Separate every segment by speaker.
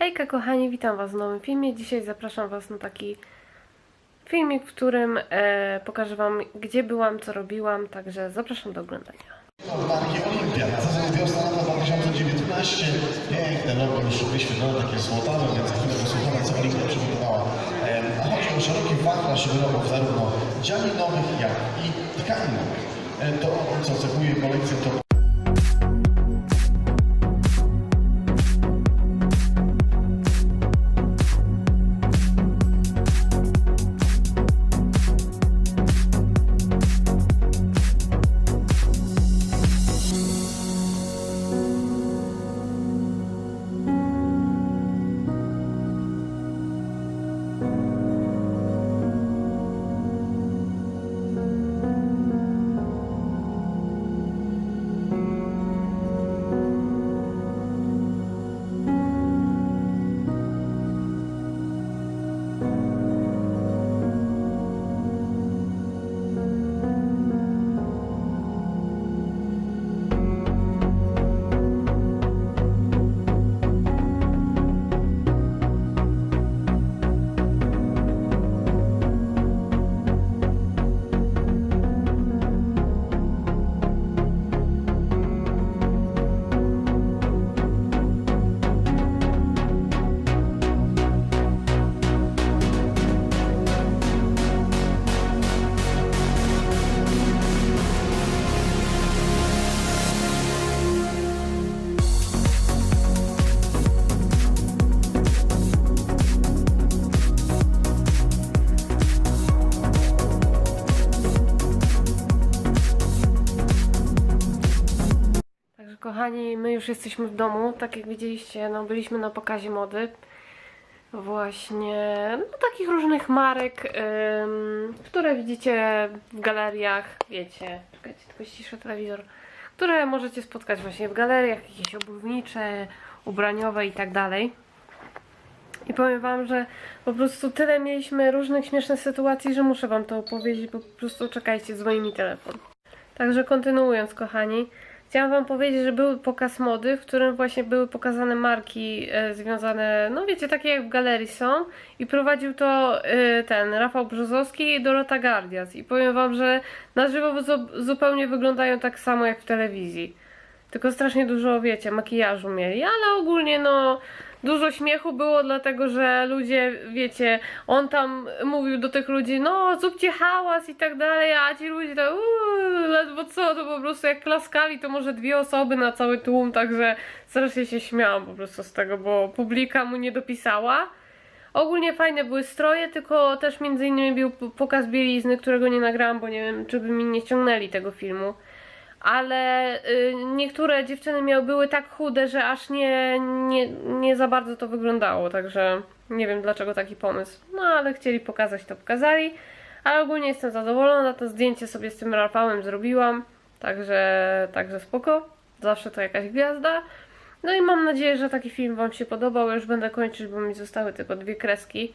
Speaker 1: Hejka kochani, witam Was w nowym filmie. Dzisiaj zapraszam Was na taki filmik, w którym e, pokażę Wam, gdzie byłam, co robiłam, także zapraszam do oglądania.
Speaker 2: Marki Olimpia sezon wiosna lata 2019. Piękne logo już wyświetlone, takie złotawe, więc chwilę posłuchamy, co Olimpia przygotowała. A chodzi o szeroki wachlarz wyrobów, zarówno dzianinowych, jak i tkaninowych. To, co cechuje kolekcję, to
Speaker 1: kochani, my już jesteśmy w domu, tak jak widzieliście, no byliśmy na pokazie mody. Właśnie, no takich różnych marek, ym, które widzicie w galeriach, wiecie, czekajcie, tylko ściszę telewizor, które możecie spotkać właśnie w galeriach, jakieś obuwnicze, ubraniowe i tak dalej. I powiem wam, że po prostu tyle mieliśmy różnych śmiesznych sytuacji, że muszę wam to opowiedzieć, po prostu czekajcie, dzwoni mi telefon. Także kontynuując, kochani, chciałam Wam powiedzieć, że był pokaz mody, w którym właśnie były pokazane marki e, związane, no wiecie, takie jak w galerii są. I prowadził to e, ten Rafał Brzozowski i Dorota Gardias. I powiem Wam, że na żywo zu- zupełnie wyglądają tak samo jak w telewizji. Tylko strasznie dużo, wiecie, makijażu mieli, ale ogólnie no dużo śmiechu było, dlatego że ludzie, wiecie, on tam mówił do tych ludzi, no zróbcie hałas i tak dalej, a ci ludzie to uuu, ledwo co, to po prostu jak klaskali, to może dwie osoby na cały tłum, także strasznie się śmiałam po prostu z tego, bo publika mu nie dopisała. Ogólnie fajne były stroje, tylko też między innymi był pokaz bielizny, którego nie nagrałam, bo nie wiem, czy by mi nie ściągnęli tego filmu ale y, niektóre dziewczyny miały były tak chude, że aż nie, nie, nie za bardzo to wyglądało, także nie wiem dlaczego taki pomysł. No ale chcieli pokazać, to pokazali. Ale ogólnie jestem zadowolona, to zdjęcie sobie z tym Rafałem zrobiłam, także, także spoko. Zawsze to jakaś gwiazda. No i mam nadzieję, że taki film Wam się podobał. Już będę kończyć, bo mi zostały tylko dwie kreski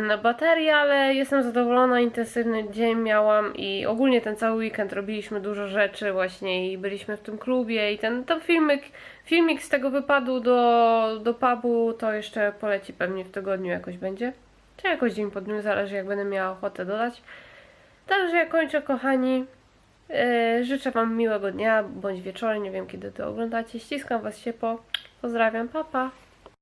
Speaker 1: na baterię, ale jestem zadowolona, intensywny dzień miałam i ogólnie ten cały weekend robiliśmy dużo rzeczy właśnie i byliśmy w tym klubie i ten, ten filmik, filmik z tego wypadu do, do pubu to jeszcze poleci pewnie w tygodniu jakoś będzie, czy jakoś dzień po dniu, zależy jak będę miała ochotę dodać. Także ja kończę kochani, Yy, życzę Wam miłego dnia bądź wieczoru, nie wiem kiedy to oglądacie, ściskam Was ciepło, pozdrawiam, papa. Pa.